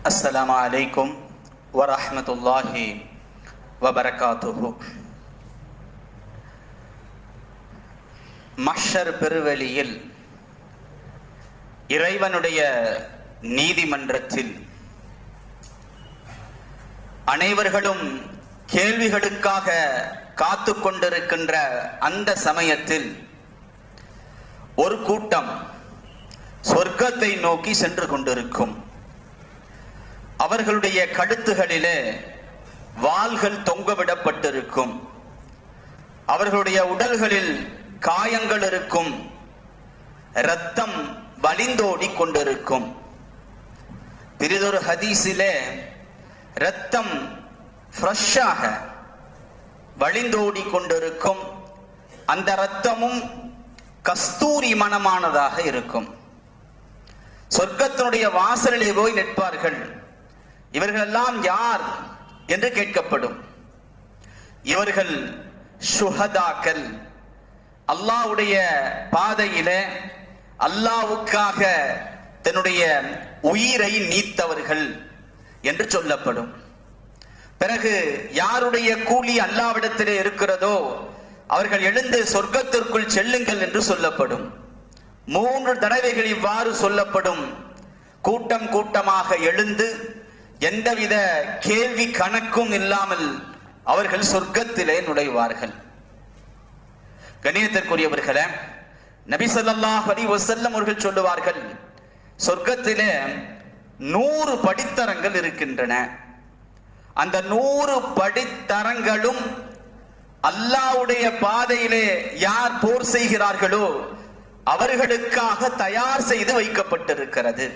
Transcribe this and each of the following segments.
அஸ்லாம் அலைக்கும் வரஹமத்துல்லாஹி வபரகாத்துஹு மஷர் பெருவெளியில் இறைவனுடைய நீதிமன்றத்தில் அனைவர்களும் கேள்விகளுக்காக காத்து கொண்டிருக்கின்ற அந்த சமயத்தில் ஒரு கூட்டம் சொர்க்கத்தை நோக்கி சென்று கொண்டிருக்கும் அவர்களுடைய கழுத்துகளிலே வாள்கள் தொங்கவிடப்பட்டிருக்கும். அவர்களுடைய உடல்களில் காயங்கள் இருக்கும். ரத்தம் வலிந்தோடி கொண்டிருக்கும் பிரிதொரு ஹதீஸிலே ரத்தம் ஃப்ரெஷ்ஷாக வழிந்தோடி கொண்டிருக்கும் அந்த ரத்தமும் கஸ்தூரி மனமானதாக இருக்கும். சொர்க்கத்தினுடைய வாசலிலே போய் நிற்பார்கள். இவர்களெல்லாம் யார் என்று கேட்கப்படும். இவர்கள் சுஹதாக்கள். அல்லாஹ்வுடைய பாதையிலே அல்லாவுக்காக தன்னுடைய உயிரை நீத்தவர்கள் என்று சொல்லப்படும். பிறகு யாருடைய கூலி அல்லாவிடத்திலே இருக்கிறதோ அவர்கள் எழுந்து சொர்க்கத்திற்குள் செல்லுங்கள் என்று சொல்லப்படும். மூன்று தடவைகள் இவ்வாறு சொல்லப்படும். கூட்டம் கூட்டமாக எழுந்து எந்தவித கேள்வி கணக்கும் இல்லாமல் அவர்கள் சொர்க்கத்திலே நுழைவார்கள். கணியத்திற்குரியவர்களே நபி ஸல்லல்லாஹு அலைஹி வஸல்லம் அவர்கள் சொல்லுவார்கள் சொர்க்கத்திலே நூறு படித்தரங்கள் இருக்கின்றன. அந்த நூறு படித்தரங்களும் அல்லாஹ்வுடைய பாதையிலே யார் போர் செய்கிறார்களோ அவர்களுக்காக தயார் செய்து வைக்கப்பட்டிருக்கிறது.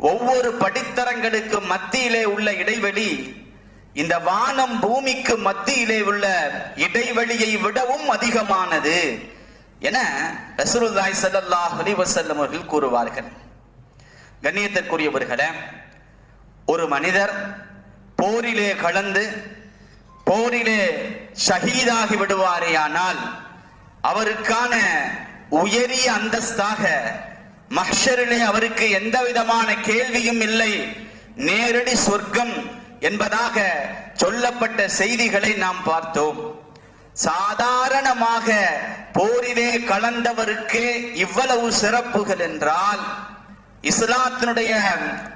ஒவ்வொரு படித்தரங்களுக்கு மத்தியிலே உள்ள இடைவெளி இந்த வானம் பூமிக்கு மத்தியிலே உள்ள இடைவெளியை விடவும் அதிகமானது என ரசூலுல்லாஹி ஸல்லல்லாஹு அலைஹி அவர்கள் கூறுவார்கள். கண்ணியத்திற்குரியவர்களே ஒரு மனிதர் போரிலே கலந்து போரிலே ஷஹீதாகி விடுவாரேயானால் அவருக்கான உயரிய அந்தஸ்தாக மஹரிலே அவருக்கு எந்த விதமான கேள்வியும் இல்லை. நேரடி சொர்க்கம் என்பதாக சொல்லப்பட்ட செய்திகளை நாம் பார்த்தோம். சாதாரணமாக போரிலே கலந்தவருக்கு இவ்வளவு சிறப்புகள் என்றால் இஸ்லாத்தினுடைய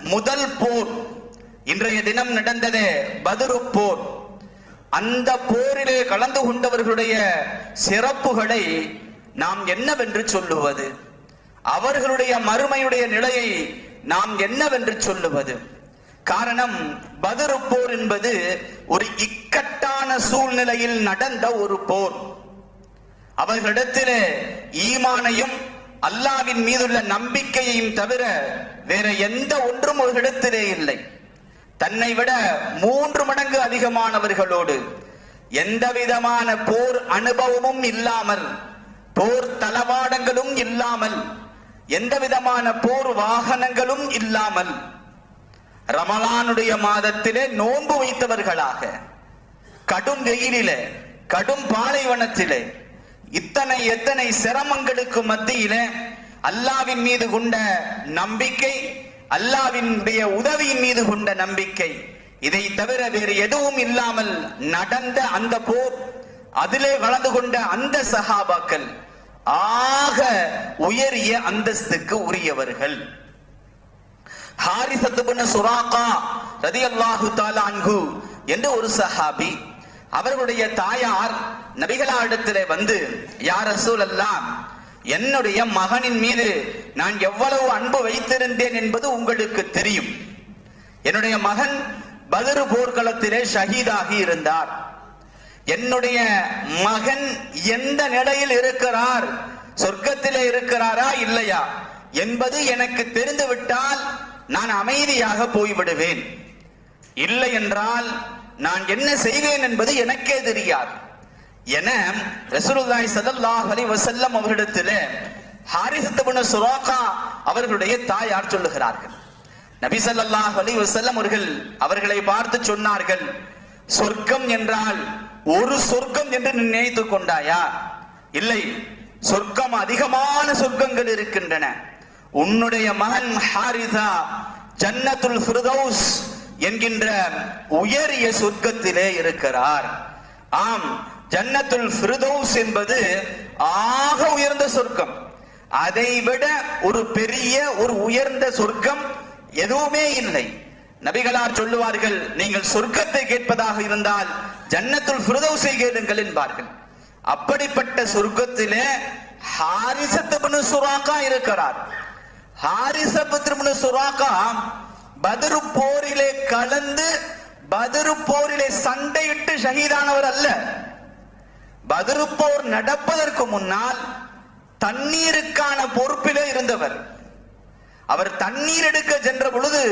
முதல் போர் இன்றைய தினம் நடந்தது பதுரு போர். அந்த போரிலே கலந்து கொண்டவர்களுடைய சிறப்புகளை நாம் என்னவென்று சொல்லுவது? அவர்களுடைய மறுமையுடைய நிலையை நாம் என்னவென்று சொல்லுவது? காரணம் பதுரு போர் என்பது ஒரு இக்கட்டான சூழ்நிலையில் நடந்த ஒரு போர். அவர்களிடத்திலே ஈமானையும் அல்லாவின் மீதுள்ள நம்பிக்கையையும் தவிர வேற எந்த ஒன்றும் அவர்களிடத்திலே இல்லை. தன்னை விட மூன்று மடங்கு அதிகமானவர்களோடு எந்த விதமான போர் அனுபவமும் இல்லாமல் போர் தளவாடங்களும் இல்லாமல் எந்த விதமான போர் வாகனங்களும் இல்லாமல் ரமலானுடைய மாதத்திலே நோன்பு வைத்தவர்களாக கடும் வெயிலிலே கடும் பாலைவனத்திலே இத்தனை எத்தனை சிரமங்களுக்கு மத்தியிலே அல்லாவின் மீது கொண்ட நம்பிக்கை அல்லாவினுடைய உதவியின் மீது கொண்ட நம்பிக்கை இதை தவிர வேறு எதுவும் இல்லாமல் நடந்த அந்த போர் அதிலே வளர்ந்து கொண்ட அந்த சகாபாக்கள் ஆக உயரிய அந்தஸ்துக்கு உரியவர்கள். ஹாரிசத்துபுன சுராக்கா ரதியல்லாஹு தாலா தாலான்கு என்று ஒரு சஹாபி அவர்களுடைய தாயார் நபிகளாடத்திலே வந்து யார் ரசூல் என்னுடைய மகனின் மீது நான் எவ்வளவு அன்பு வைத்திருந்தேன் என்பது உங்களுக்கு தெரியும். என்னுடைய மகன் பதரு போர்க்களத்திலே ஷஹீதாகி இருந்தார். என்னுடைய மகன் எந்த நிலையில் இருக்கிறார்? சொர்க்கத்திலே இருக்கிறாரா? இல்லையா? என்பது எனக்கு தெரிந்துவிட்டால் நான் அமைதியாக போய்விடுவேன். இல்லை என்றால் நான் என்ன செய்வேன் என்பது எனக்கே தெரியாது. என ரசூலுல்லாஹி ஸல்லல்லாஹு அலைஹி வஸல்லம் அவர்களிடத்தில் ஹாரிஸத் இப்னு சுராகா அவர்களுடைய தாயார் சொல்லுகிறார்கள். நபி ஸல்லல்லாஹு அலைஹி வஸல்லம் அவர்கள் அவர்களை பார்த்து சொன்னார்கள் சொர்க்கம் என்றால் ஒரு சொர்க்கம் என்று நீ நினைத்துக் கொண்டாயா? இல்லை. சொர்க்கம் அதிகமான சொர்க்கங்கள் இருக்கின்றன. உன்னுடைய மகன் ஹாரிதா ஜன்னத்துல் ஃபிர்தௌஸ் என்கின்ற உயரிய சொர்க்கத்திலே இருக்கிறார். ஆம் ஜன்னத்துல் ஃபிர்தௌஸ் என்பது ஆக உயர்ந்த சொர்க்கம். அதை விட ஒரு பெரிய ஒரு உயர்ந்த சொர்க்கம் எதுவுமே இல்லை. நபிகளார் சொல்லுவார்கள் நீங்கள் சொர்க்கத்தை கேட்பதாக இருந்தால் ஜன்னத்துல் ஃபிர்தௌஸை கேளுங்கள் என்பார்கள். அப்படிப்பட்ட சொர்க்கத்திலே ஹாரிசத்து சுராக்கா இருக்கிறார். ஹாரிசபுத்திரம்னு சுராக்கா பதரு போரிலே கலந்து பதரு போரிலே சண்டையிட்டு ஷஹீதானவர் அல்ல. பதரு போர் நடப்பதற்கு முன்னால் தண்ணீருக்கான பொறுப்பிலே இருந்தவர். அவர் தண்ணீர் எடுக்க சென்ற பொழுது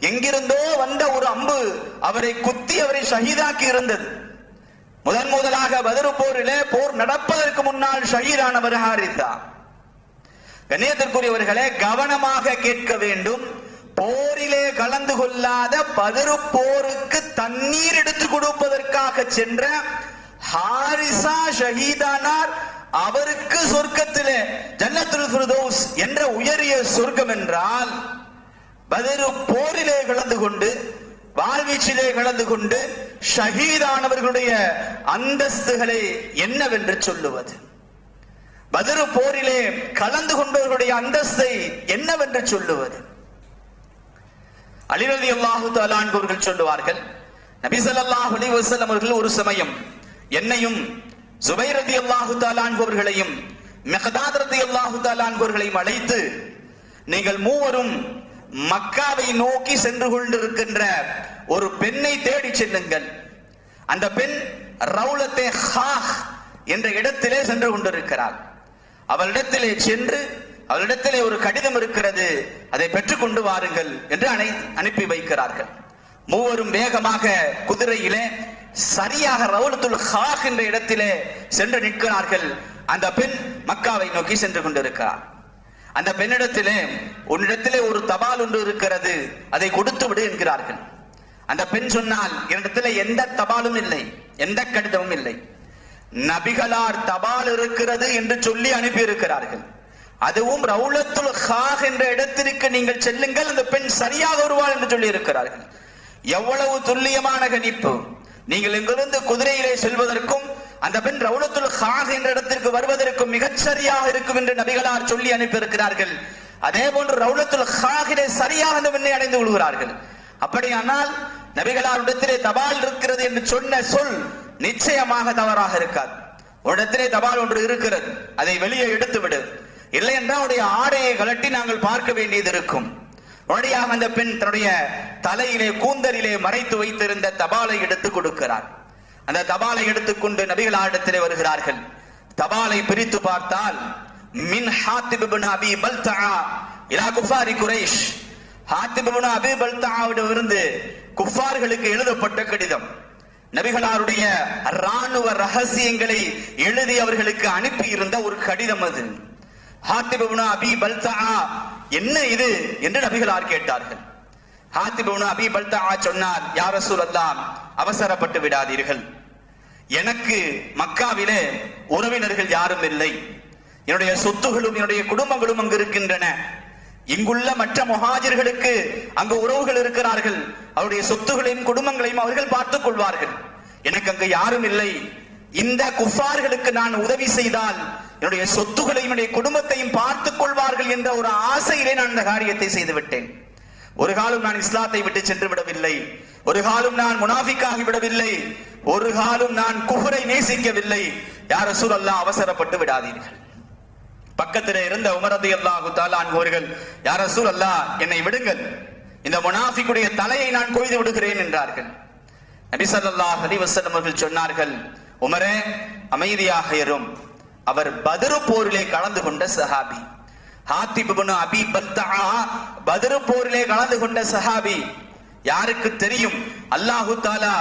எங்கிருந்தோ வந்த ஒரு அம்பு அவரை குத்தி அவரை ஷஹீதாக்கி இருந்தது. முதன் முதலாக பதறு போரிலே போர் நடப்பதற்கு முன்னால் ஷஹீதானவர் ஹாரிதா கண்ணியத்திற்குரியவர்களே கவனமாக கேட்க வேண்டும். போரிலே கலந்து கொள்ளாத பதிரு போருக்கு தண்ணீர் எடுத்து கொடுப்பதற்காக சென்ற ஹாரிசா ஷஹீதானார் அவருக்கு சொர்க்கத்திலே ஜன்னத்துல் என்ற உயரிய சொர்க்கம் என்றால் பதிரு போரிலே கலந்து கொண்டு வாழ்வீச்சிலே கலந்து கொண்டு ஷஹீதானவர்களுடைய அந்தஸ்துகளை என்னவென்று சொல்லுவது? பதிரு போரிலே கலந்து கொண்டவர்களுடைய அந்தஸ்தை என்னவென்று சொல்லுவது? அலிரதி அல்லாஹு தாலான்பவர்கள் சொல்லுவார்கள் நபிசல்லாஹ் அலி வசலம் அவர்கள் ஒரு சமயம் என்னையும் சுபைரதி ரதி அல்லாஹு தாலான்பவர்களையும் மெஹதாத் ரதி அல்லாஹு தாலான்பவர்களையும் அழைத்து நீங்கள் மூவரும் மக்காவை நோக்கி சென்று கொண்டிருக்கின்ற ஒரு பெண்ணை தேடி செல்லுங்கள். அந்த பெண் ரவுலத்தே ஹாஹ் என்ற இடத்திலே சென்று கொண்டிருக்கிறாள். அவளிடத்திலே சென்று அவளிடத்திலே ஒரு கடிதம் இருக்கிறது அதை பெற்றுக்கொண்டு வாருங்கள் என்று அனை அனுப்பி வைக்கிறார்கள். மூவரும் வேகமாக குதிரையிலே சரியாக ரவுலத்துல் ஹாக் என்ற இடத்திலே சென்று நிற்கிறார்கள். அந்த பெண் மக்காவை நோக்கி சென்று கொண்டிருக்கிறார் அந்த பெண்ணிடத்திலே உன்னிடத்திலே ஒரு தபால் ஒன்று இருக்கிறது அதை கொடுத்து விடு என்கிறார்கள். அந்த பெண் சொன்னால் என்னிடத்திலே எந்த தபாலும் இல்லை எந்த கடிதமும் இல்லை. நபிகளார் தபால் இருக்கிறது என்று சொல்லி அனுப்பி இருக்கிறார்கள் அதுவும் ரவுலத்துல் ஹாக் என்ற இடத்திற்கு நீங்கள் செல்லுங்கள் அந்த பெண் சரியாக வருவாள் என்று சொல்லி இருக்கிறார்கள் எவ்வளவு துல்லியமான கணிப்பு. நீங்கள் இங்கிருந்து குதிரையிலே செல்வதற்கும் அந்த பெண் ரவுலத்துல் ஹாக் என்ற இடத்திற்கு வருவதற்கும் மிகச்சரியாக இருக்கும் என்று நபிகளார் சொல்லி அனுப்பியிருக்கிறார்கள். அதே போன்று ரவுலத்துல் ஹாகிலே சரியாக அந்த பெண்ணை அடைந்து கொள்கிறார்கள். அப்படியானால் நபிகளாரிடத்திலே தபால் இருக்கிறது என்று சொன்ன சொல் நிச்சயமாக தவறாக இருக்காது. உடத்திலே தபால் ஒன்று இருக்கிறது. அதை வெளியே எடுத்து விடு இல்லை என்றால் உடைய ஆடையை கலட்டி நாங்கள் பார்க்க வேண்டியது இருக்கும். உடனடியாக அந்த பெண் தன்னுடைய தலையிலே கூந்தலிலே மறைத்து வைத்திருந்த தபாலை எடுத்து கொடுக்கிறார். அந்த தபாலை எடுத்துக்கொண்டு நபிகளாரிடத்திலே வருகிறார்கள். தபாலை பிரித்து பார்த்தால் மின் ஹாத்திப் இப்னு அபி பல்தா இலா குஃபாரி குரைஷ். ஹாத்திப் இப்னு அபி பல்தாவிடமிருந்து குஃபார்களுக்கு எழுதப்பட்ட கடிதம். நபிகளாருடைய ராணுவ ரகசியங்களை எழுதி அவர்களுக்கு அனுப்பி இருந்த ஒரு கடிதம் அது. ஹாத்திப் இப்னு அபி பல்தா என்ன இது? என்று நபிகளார் கேட்டார்கள். ஹாத்திப் இப்னு அபி பல்தா சொன்னார் யார் ரசூலல்லாஹ் அவசரப்பட்டு விடாதீர்கள். எனக்கு மக்காவிலே உறவினர்கள் யாரும் இல்லை. என்னுடைய சொத்துகளும் என்னுடைய குடும்பங்களும் அங்கு இருக்கின்றன. இங்குள்ள மற்ற முகாஜர்களுக்கு அங்கு உறவுகள் இருக்கிறார்கள். அவருடைய சொத்துகளையும் குடும்பங்களையும் அவர்கள் பார்த்துக் கொள்வார்கள். எனக்கு அங்கு யாரும் இல்லை. இந்த குஃபார்களுக்கு நான் உதவி செய்தால் என்னுடைய சொத்துகளையும் என்னுடைய குடும்பத்தையும் பார்த்துக் கொள்வார்கள் என்ற ஒரு ஆசையிலே நான் இந்த காரியத்தை செய்துவிட்டேன். ஒரு காலம் நான் இஸ்லாத்தை விட்டு சென்று விடவில்லை. ஒரு காலம் நான் முனாஃபிக்காகி விடவில்லை. ஒரு காலம் நான் குஃபரை நேசிக்கவில்லை. யார ரசூல் அவசரப்பட்டு விடாதீர்கள். பக்கத்தில் இருந்த உமரது அல்லாஹு அன்போர்கள் யார் ரசூல் என்னை விடுங்கள். இந்த முனாஃபிக்குடைய தலையை நான் கொய்து விடுகிறேன் என்றார்கள். நபி ஸல்லல்லாஹு அலைஹி அவர்கள் சொன்னார்கள் உமரே அமைதியாக இரும். அவர் பதிரு போரிலே கலந்து கொண்ட சஹாபி. ஹாத்தி இப்னு அபி பத்தா பதிரு போரிலே கலந்து கொண்ட சஹாபி. யாருக்கு தெரியும்? அல்லாஹு தாலா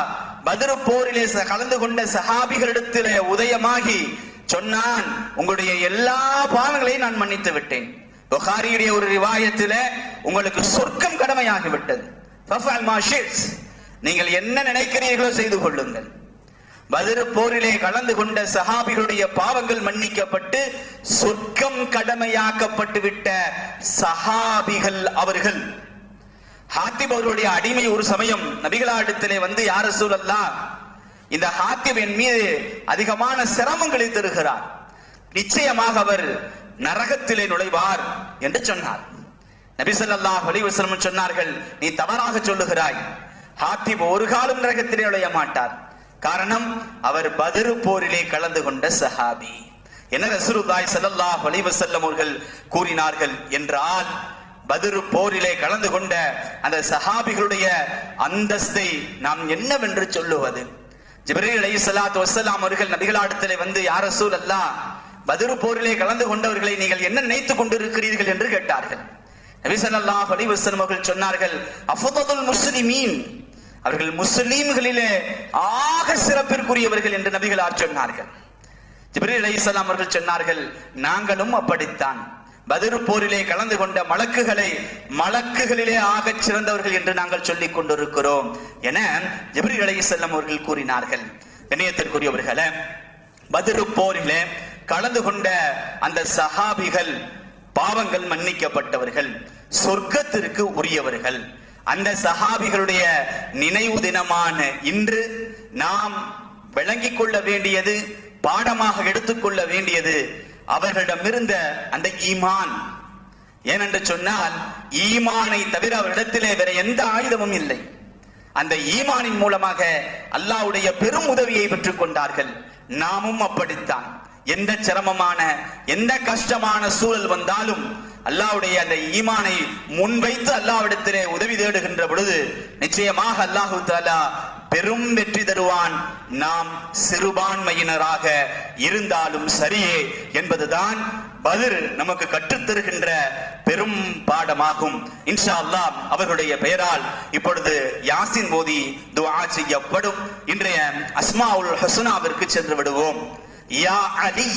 பத்ரு போரிலே ச- கலந்து கொண்ட சஹாபிகளிடத்திலே உதயமாகி சொன்னான் உங்களுடைய எல்லா பாவங்களையும் நான் மன்னித்து விட்டேன். புகாரியுடைய ஒரு ரிவாயத்தில உங்களுக்கு சொர்க்கம் கடமையாகி விட்டது. மா நீங்கள் என்ன நினைக்கிறீர்களோ செய்து கொள்ளுங்கள். பதிரு போரிலே கலந்து கொண்ட சஹாபிகளுடைய பாவங்கள் மன்னிக்கப்பட்டு சொர்க்கம் கடமையாக்கப்பட்டு விட்ட சஹாபிகள் அவர்கள் ஹாத்திப் அவர்களுடைய அடிமை ஒரு சமயம் நபிகளாரிடத்திலே வந்து யார் சூழல்லா இந்த ஹாத்திப் என் மீது அதிகமான சிரமங்களை தருகிறார். நிச்சயமாக அவர் நரகத்திலே நுழைவார் என்று சொன்னார். நபி ஸல்லல்லாஹு சொன்னார்கள் நீ தவறாக சொல்லுகிறாய். ஹாத்திப் ஒரு காலம் நரகத்திலே நுழைய மாட்டார். காரணம் அவர் பத்ரு போரிலே கலந்து கொண்ட சஹாபி. என்ன ரசூருதாய் செல்லல்லா அலைஹி அவர்கள் கூறினார்கள் என்றால் பதிரு போரிலே கலந்து கொண்ட அந்த சஹாபிகளுடைய அந்தஸ்தை நாம் என்னவென்று சொல்லுவது? ஜிப்ரீல் அலைஹிஸ்ஸலாத்து வசலாம் அவர்கள் நபிகளாடத்திலே வந்து யார யார் ரசூலல்லாஹ் பதிரு போரிலே கலந்து கொண்டவர்களை நீங்கள் என்ன நினைத்துக் கொண்டிருக்கிறீர்கள்? என்று கேட்டார்கள். நபிசல்லாஹ் அலி வசலம் அவர்கள் சொன்னார்கள் அஃதலுல் முஸ்லிமீன். அவர்கள் முஸ்லீம்களிலே ஆக சிறப்பிற்குரியவர்கள் என்று நபிகளார் சொன்னார்கள். ஜிப்ரீல் அலி அவர்கள் சொன்னார்கள் நாங்களும் அப்படித்தான். பத்ரு போரிலே கலந்து கொண்ட மலக்குகளை மலக்குகளிலே ஆகச் சிறந்தவர்கள் என்று நாங்கள் சொல்லிக் கொண்டிருக்கிறோம் என ஜிப்ரீல் செல்லம் அவர்கள் கூறினார்கள். இணையத்திற்குரியவர்களே பத்ரு போரிலே கலந்து கொண்ட அந்த சஹாபிகள் பாவங்கள் மன்னிக்கப்பட்டவர்கள் சொர்க்கத்திற்கு உரியவர்கள். அந்த சஹாபிகளுடைய நினைவு தினமான இன்று நாம் விளங்கிக் கொள்ள வேண்டியது பாடமாக எடுத்துக்கொள்ள வேண்டியது அவர்களிடமிருந்த அந்த ஈமான். ஏனென்று சொன்னால் ஈமானை தவிர அவரிடத்திலே வேற எந்த ஆயுதமும் இல்லை. அந்த ஈமானின் மூலமாக அல்லாவுடைய பெரும் உதவியை பெற்றுக் கொண்டார்கள். நாமும் அப்படித்தான். எந்த சிரமமான எந்த கஷ்டமான சூழல் வந்தாலும் அல்லாஹ்வுடைய அந்த ஈமானை முன்வைத்து அல்லாவிடத்திலே உதவி தேடுகின்ற பொழுது நிச்சயமாக அல்லாஹு தாலா பெரும் வெற்றி தருவான் நாம் சிறுபான்மையினராக இருந்தாலும் சரியே என்பதுதான் பதில் நமக்கு கற்றுத்தருகின்ற பெரும் பாடமாகும். இன்ஷா அல்லாஹ் அவர்களுடைய பெயரால் இப்பொழுது யாசின் போதி துவா செய்யப்படும். இன்றைய அஸ்மா உல் ஹசுனாவிற்கு சென்று விடுவோம். யா அலி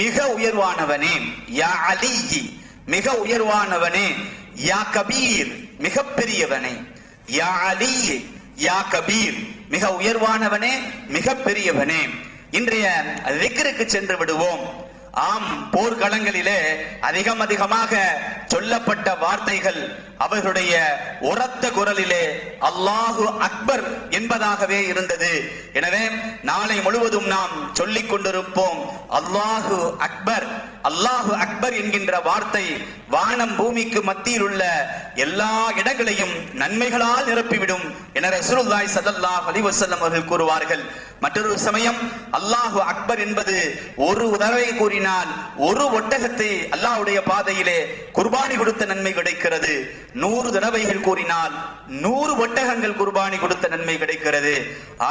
மிக உயர்வானவனே யா அலி மிக உயர்வானவனே யா கபீர் மிக பெரியவனே யா அலி யா கபீர் மிக உயர்வானவனே மிக பெரியவனே இன்றைய திக்ருக்கு சென்று விடுவோம். ஆம் போர்க்களங்களிலே அதிகம் அதிகமாக சொல்லப்பட்ட வார்த்தைகள் அவர்களுடைய உரத்த குரலிலே அல்லாஹு அக்பர் என்பதாகவே இருந்தது. எனவே நாளை முழுவதும் நாம் சொல்லிக் கொண்டிருப்போம் அல்லாஹு அக்பர். அல்லாஹு அக்பர் என்கின்ற வார்த்தை வானம் பூமிக்கு மத்தியில் உள்ள எல்லா இடங்களையும் நன்மைகளால் நிரப்பிவிடும் என ரசூலுல்லாஹி சதல்லாஹ் அலிவசல்லம் அவர்கள் கூறுவார்கள். மற்றொரு சமயம் அல்லாஹு அக்பர் என்பது ஒரு உதவை கூறினால் ஒரு ஒட்டகத்தை அல்லாஹ்வுடைய பாதையிலே குர்பானி கொடுத்த நன்மை கிடைக்கிறது. நூறு தடவைகள் கூறினால் நூறு ஒட்டகங்கள் குர்பானி கொடுத்த நன்மை கிடைக்கிறது.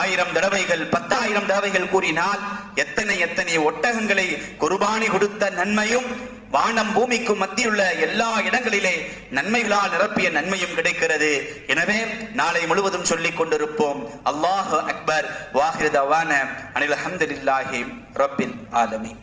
ஆயிரம் தடவைகள் பத்தாயிரம் தடவைகள் கூறினால் எத்தனை எத்தனை ஒட்டகங்களை குர்பானி கொடுத்த நன்மையும் வானம் பூமிக்கும் மத்தியுள்ள எல்லா இடங்களிலே நன்மைகளால் நிரப்பிய நன்மையும் கிடைக்கிறது. எனவே நாளை முழுவதும் சொல்லிக் கொண்டிருப்போம். அல்லாஹ் அக்பர். வாஹிரதவான அனில் அஹமதுல்லாஹி ரப்பில் ஆலமி